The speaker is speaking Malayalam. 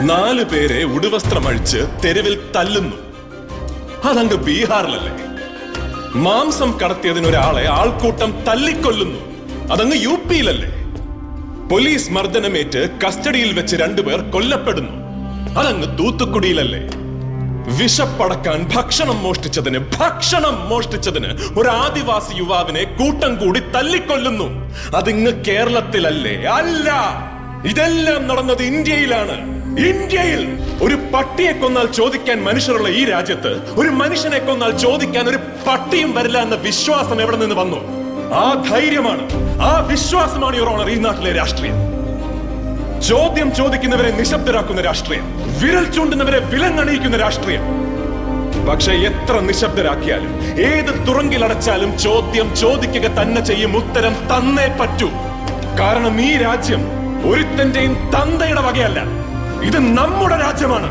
നാല് പേരെ ഉടുവസ്ത്രം അഴിച്ച് തെരുവിൽ തല്ലുന്നു. അതങ്ങ് ബീഹാറിലല്ലേ? മാംസം കടത്തിയതിനൊരാളെ ആൾക്കൂട്ടം തല്ലിക്കൊല്ലുന്നു. അതങ്ങ് യു പിയിലല്ലേ? പോലീസ് മർദ്ദനമേറ്റ് കസ്റ്റഡിയിൽ വെച്ച് രണ്ടുപേർ കൊല്ലപ്പെടുന്നു. അതങ്ങ് തൂത്തുക്കുടിയിലല്ലേ? വിഷപ്പടക്കാൻ ഭക്ഷണം മോഷ്ടിച്ചതിന് ഭക്ഷണം മോഷ്ടിച്ചതിന് ഒരു ആദിവാസി യുവാവിനെ കൂട്ടം കൂടി തല്ലിക്കൊല്ലുന്നു. അതിങ്ങ് കേരളത്തിലല്ലേ? അല്ല! ഇതെല്ലാം നടന്നത് ഇന്ത്യയിലാണ്. ഇന്ത്യയിൽ ഒരു പട്ടിയെ കൊന്നാൽ ചോദിക്കാൻ മനുഷ്യരുള്ള ഈ രാജ്യത്ത് ഒരു മനുഷ്യനെ കൊന്നാൽ ചോദിക്കാൻ ഒരു പട്ടിയും വരില്ല എന്ന വിശ്വാസം എവിടെ നിന്ന് വന്നു? ആ ധൈര്യമാണ് ആ വിശ്വാസമാണ് യുവർ ഓണർ ഈ നാട്ടിലെ രാഷ്ട്രീയം. ചോദ്യം ചോദിക്കുന്നവരെ നിശബ്ദരാക്കുന്ന രാഷ്ട്രീയം വിരൽ ചൂണ്ടുന്നവരെ വിലങ്ങണിയിക്കുന്ന രാഷ്ട്രീയം. പക്ഷെ എത്ര നിശബ്ദരാക്കിയാലും ഏത് തുറങ്കിലടച്ചാലും ചോദ്യം ചോദിക്കുക തന്നെ ചെയ്യും ഉത്തരം തന്നേ പറ്റൂ. കാരണം ഈ രാജ്യം ഒരുത്തന്റെയും തന്തയുടെ വകയല്ല. ഇത് നമ്മുടെ രാജ്യമാണ്.